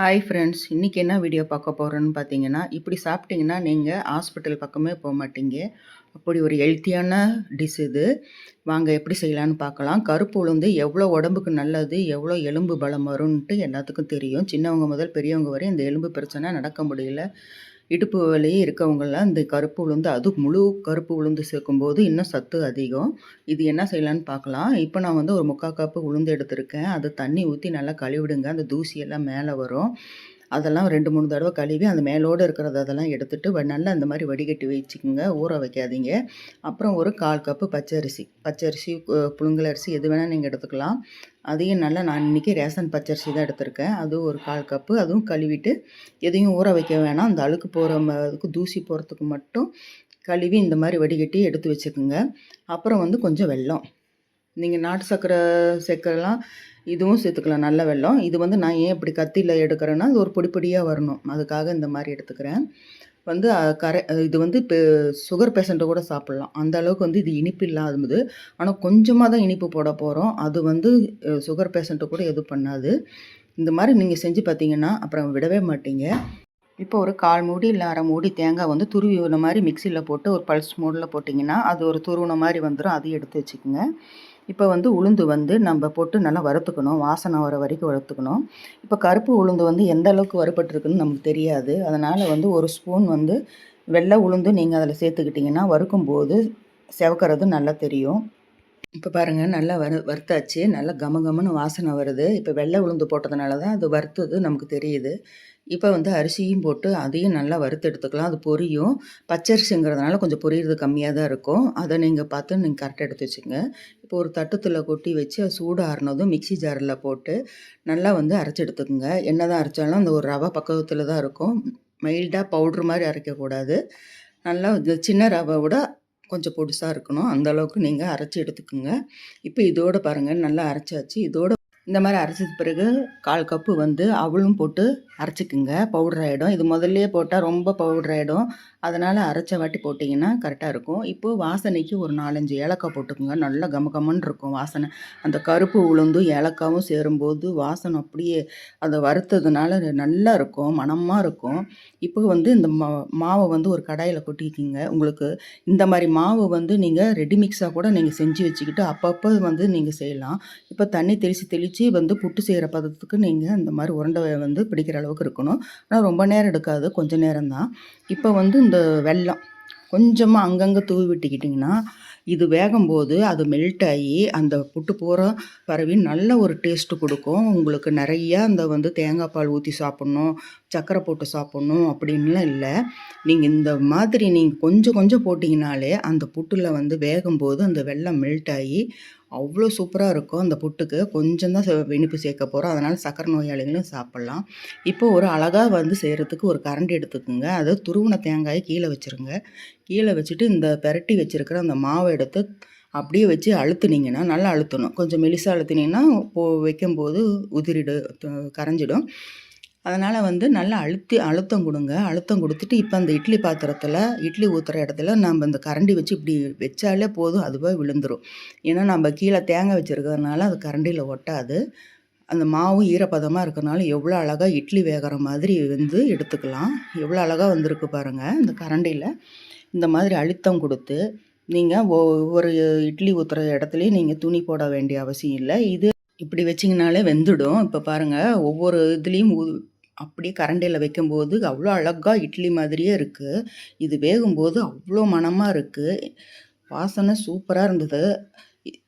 Hi friends இன்றைக்கி என்ன video பார்க்க போகிறோன்னு பார்த்தீங்கன்னா இப்படி சாப்பிட்டிங்கன்னா நீங்கள் ஹாஸ்பிட்டல் பக்கமே போக மாட்டீங்க. அப்படி ஒரு ஹெல்த்தியான டிஷ் இது. வாங்க எப்படி செய்யலான்னு பார்க்கலாம். கருப்பு உளுந்து எவ்வளோ உடம்புக்கு நல்லது எவ்வளோ எலும்பு பலம் வரும்ன்ட்டு எல்லாத்துக்கும் தெரியும். சின்னவங்க முதல் பெரியவங்க வரை இந்த எலும்பு பிரச்சனை நடக்க முடியல. இடுப்பு வலி இருக்கவங்களாம் இந்த கருப்பு உளுந்து அது முழு கருப்பு உளுந்து சேர்க்கும்போது இன்னும் சத்து அதிகம். இது என்ன செய்யலான்னு பார்க்கலாம். இப்போ நான் வந்து ஒரு முக்கால் கப்பு உளுந்து எடுத்திருக்கேன். அதை தண்ணி ஊற்றி நல்லா கழுவிடுங்க. அந்த தூசியெல்லாம் மேலே வரும். அதெல்லாம் ரெண்டு மூணு தடவை கழுவி அந்த மேலோடு இருக்கிறத அதெல்லாம் எடுத்துகிட்டு நல்லா அந்த மாதிரி வடிகட்டி வச்சுக்கோங்க. ஊற வைக்காதீங்க. அப்புறம் ஒரு கால் கப்பு பச்சரிசி. பச்சரிசி புழுங்கல் அரிசி எது வேணால் நீங்கள் எடுத்துக்கலாம். அதையும் நல்லா நான் இன்றைக்கி ரேஷன் பச்சரிசி தான் எடுத்திருக்கேன். அதுவும் ஒரு கால் கப்பு. அதுவும் கழுவிட்டு எதையும் ஊற வைக்க வேணாம். அந்த அழுக்கு போகிற அதுக்கு தூசி போகிறதுக்கு மட்டும் கழுவி இந்த மாதிரி வடிகட்டி எடுத்து வச்சுக்கோங்க. அப்புறம் வந்து கொஞ்சம் வெல்லம். நீங்கள் நாட்டு சர்க்கரை சேர்க்கறலாம் இதுவும் சேர்த்துக்கலாம் நல்ல வெல்லம் இது வந்து நான் ஏன் இப்படி கத்தியில் எடுக்கிறேன்னா அது ஒரு பொடி பொடியாக வரணும். அதுக்காக இந்த மாதிரி எடுத்துக்கிறேன். வந்து கரை இது வந்து இப்போ சுகர் பேஷண்ட்டு கூட சாப்பிட்லாம். அந்த அளவுக்கு வந்து இது இனிப்பு இல்லாதது. ஆனால் கொஞ்சமாக தான் இனிப்பு போட போகிறோம் அது வந்து சுகர் பேஷண்ட்டு கூட எதுவும் பண்ணாது. இந்த மாதிரி நீங்கள் செஞ்சு பார்த்தீங்கன்னா அப்புறம் விடவே மாட்டீங்க. இப்போ ஒரு கால் மூடி இல்லை அரை மூடி தேங்காய் வந்து துருவி மாதிரி மிக்சியில் போட்டு ஒரு பல்ஸ் மோடில் போட்டிங்கன்னா அது ஒரு துருவின மாதிரி வந்துடும் அதையும் எடுத்து வச்சுக்கோங்க. இப்போ வந்து உளுந்து வந்து நம்ம போட்டு நல்லா வறுத்துக்கணும். வாசனை வர வரைக்கும் வறுத்துக்கணும். இப்போ கருப்பு உளுந்து வந்து எந்த அளவுக்கு வறுப்பட்டுருக்குன்னு நமக்கு தெரியாது. அதனால் வந்து ஒரு ஸ்பூன் வந்து வெள்ளை உளுந்து நீங்கள் அதில் சேர்த்துக்கிட்டிங்கன்னா வறுக்கும்போது செவக்கிறது நல்லா தெரியும். இப்போ பாருங்கள் நல்லா வறு வறுத்தாச்சு. நல்லா கம கமன்னு வாசனை வருது. இப்போ வெள்ளை உளுந்து போட்டதுனால தான் அது வறுத்தது நமக்கு தெரியுது. இப்போ வந்து அரிசியும் போட்டு அதையும் நல்லா வறுத்து எடுத்துக்கலாம். அது பொரியும். பச்சரிசிங்கிறதுனால கொஞ்சம் பொரியிறது கம்மியாக தான் இருக்கும். அதை நீங்கள் பார்த்து நீங்கள் கரெக்டாக எடுத்து வச்சுங்க இப்போ ஒரு தட்டத்தில் கொட்டி வச்சு அது சூடாறினதும் மிக்சி ஜாரில் போட்டு நல்லா வந்து அரைச்சி எடுத்துக்கோங்க. என்ன தான் அரைச்சாலும் அந்த ஒரு ரவை பக்கத்தில் தான் இருக்கும். மைல்டாக பவுட்ரு மாதிரி அரைக்கக்கூடாது. நல்லா சின்ன ரவை விட கொஞ்சம் பொடிசாக இருக்கணும். அந்த அளவுக்கு நீங்கள் அரைச்சி எடுத்துக்கோங்க. இப்போ இதோடு பாருங்கள் நல்லா அரைச்சாச்சு. இதோட இந்த மாதிரி அரைச்சது பிறகு கால் கப்பு வந்து அவளும் போட்டு அரைச்சிக்குங்க. பவுடர் ஆகிடும் இது முதல்லையே போட்டால் ரொம்ப பவுடர் ஆகிடும் அதனால் அரைச்ச வாட்டி போட்டிங்கன்னா கரெக்டாக இருக்கும். இப்போது வாசனைக்கு ஒரு நாலஞ்சு ஏலக்காய் போட்டுக்கோங்க. நல்லா கமகமன்னு இருக்கும் வாசனை. அந்த கருப்பு உளுந்தும் ஏலக்காவும் சேரும்போது வாசனை அப்படியே அதை வறுத்ததுனால நல்லா இருக்கும். மணமாக இருக்கும். இப்போ வந்து இந்த மா மாவை வந்து ஒரு கடாயில் கொட்டிக்கிங்க. உங்களுக்கு இந்த மாதிரி மாவு வந்து நீங்கள் ரெடி மிக்ஸாக கூட நீங்கள் செஞ்சு வச்சுக்கிட்டு அப்பப்போ வந்து நீங்கள் செய்யலாம். இப்போ தண்ணி தெளித்து தெளித்து வந்து புட்டு செய்கிற பதத்துக்கு நீங்கள் இந்த மாதிரி உருண்டை வந்து பிடிக்கிற அளவுக்கு இருக்கணும். ஆனால் ரொம்ப நேரம் எடுக்காது. கொஞ்சம் நேரம் தான் இப்போ வந்து இந்த வெல்லம் கொஞ்சமாக அங்கங்கே தூவி விட்டுக்கிட்டிங்கன்னா இது வேகும்போது அது மெல்ட் ஆகி அந்த புட்டு பூரா பரவி நல்ல ஒரு டேஸ்ட்டு கொடுக்கும். உங்களுக்கு நிறையா அந்த வந்து தேங்காய் பால் ஊற்றி சாப்பிட்ணும் சர்க்கரை போட்டு சாப்பிட்ணும் அப்படின்லாம் இல்லை. நீங்கள் இந்த மாதிரி நீங்கள் கொஞ்சம் கொஞ்சம் போட்டிங்கனாலே அந்த புட்டில் வந்து வேகும்போது அந்த வெள்ளம் மெல்ட் ஆகி அவ்வளோ சூப்பராக இருக்கும் அந்த புட்டுக்கு. கொஞ்சம் தான் இனிப்பு சேர்க்க போகிறோம் அதனால் சக்கரை நோயாளிகளும் சாப்பிட்லாம். இப்போ ஒரு அழகாக வந்து செய்கிறதுக்கு ஒரு கரண்டி எடுத்துக்கோங்க. அதை துருவன தேங்காயை கீழே வச்சுருங்க. கீழே வச்சுட்டு இந்த பெரட்டி வச்சுருக்கிற அந்த மாவை எடுத்து அப்படியே வச்சு அழுத்துனீங்கன்னா நல்லா அழுத்தணும். கொஞ்சம் மெலிசாக அழுத்துனீங்கன்னா போ வைக்கும்போது உதிரிடு கரைஞ்சிடும். அதனால் வந்து நல்லா அழுத்தி அழுத்தம் கொடுங்க. அழுத்தம் கொடுத்துட்டு இப்போ அந்த இட்லி பாத்திரத்தில் இட்லி ஊற்றுற இடத்துல நம்ம இந்த கரண்டி வச்சு இப்படி வச்சாலே போதும் அதுவாக விழுந்துடும் ஏன்னா நம்ம கீழே தேங்காய் வச்சுருக்கிறதுனால அது கரண்டியில் ஒட்டாது. அந்த மாவும் ஈரப்பதமாக இருக்கிறனால எவ்வளோ அழகாக இட்லி வேகிற மாதிரி வந்து எடுத்துக்கலாம். எவ்வளோ அழகாக வந்திருக்கு பாருங்கள் இந்த கரண்டியில். இந்த மாதிரி அழுத்தம் கொடுத்து நீங்கள் ஒவ்வொரு இட்லி ஊற்றுற இடத்துலையும் நீங்கள் துணி போட வேண்டிய அவசியம் இல்லை. இது இப்படி வச்சிங்கனாலே வெந்துடும். இப்போ பாருங்கள் ஒவ்வொரு இதுலேயும் அப்படியே கரண்டியில் வைக்கும்போது அவ்வளோ அழகாக இட்லி மாதிரியே இருக்குது இது வேகும்போது அவ்வளோ மணமாக இருக்குது வாசனை சூப்பராக இருந்தது.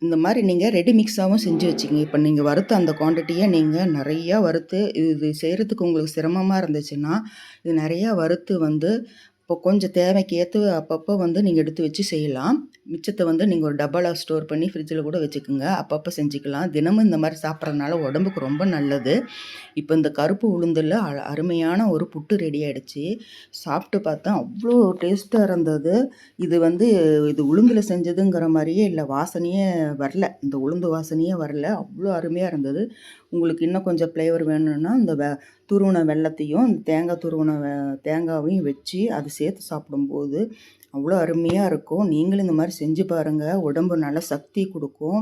இந்த மாதிரி நீங்கள் ரெடி மிக்ஸாகவும் செஞ்சு வச்சுக்கிங்க. இப்போ நீங்கள் வறுத்த அந்த குவான்டிட்டியை நீங்கள் நிறையா வறுத்து இது செய்கிறதுக்கு உங்களுக்கு சிரமமாக இருந்துச்சுன்னா இது நிறையா வறுத்து வந்து இப்போ கொஞ்சம் தேவைக்கு ஏற்று அப்பப்போ வந்து நீங்கள் எடுத்து வச்சு செய்யலாம். மிச்சத்தை வந்து நீங்கள் ஒரு டப்பாவில் ஸ்டோர் பண்ணி ஃப்ரிட்ஜில் கூட வச்சுக்கோங்க. அப்பப்போ செஞ்சுக்கலாம். தினமும் இந்த மாதிரி சாப்பிட்றதுனால உடம்புக்கு ரொம்ப நல்லது. இப்போ இந்த கருப்பு உளுந்தில் அருமையான ஒரு புட்டு ரெடி ஆகிடுச்சு சாப்பிட்டு பார்த்தா அவ்வளோ டேஸ்ட்டாக இருந்தது. இது வந்து இது உளுந்தில் செஞ்சதுங்கிற மாதிரியே இல்லை. வாசனையே வரல. இந்த உளுந்து வாசனையே வரல. அவ்வளோ அருமையாக இருந்தது. உங்களுக்கு இன்னும் கொஞ்சம் ஃப்ளேவர் வேணும்னா இந்த துருவின வெள்ளத்தையும் தேங்காய் துருவின தேங்காவையும் வச்சு அது சேர்த்து சாப்பிடும்போது அவ்வளோ அருமையாக இருக்கும் நீங்களும் இந்த மாதிரி செஞ்சு பாருங்கள் உடம்பு நல்ல சக்தி கொடுக்கும்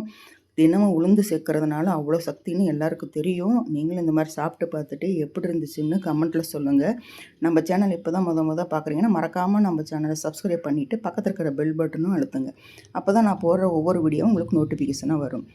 தினமும் உளுந்து சேர்க்கறதுனால அவ்வளோ சக்தின்னு எல்லாருக்கும் தெரியும். நீங்களும் இந்த மாதிரி சாப்பிட்டு பார்த்துட்டு எப்படி இருந்துச்சுன்னு கமெண்ட்டில் சொல்லுங்கள் நம்ம சேனல் இப்போ தான் முத மொத பார்க்குறீங்கன்னா, மறக்காமல் நம்ம சேனலை சப்ஸ்கிரைப் பண்ணிவிட்டு பக்கத்தில் இருக்கிற பெல் பட்டனும் அழுத்துங்க. அப்போ தான் நான் போடுற ஒவ்வொரு வீடியோவும் உங்களுக்கு நோட்டிஃபிகேஷனாக வரும்.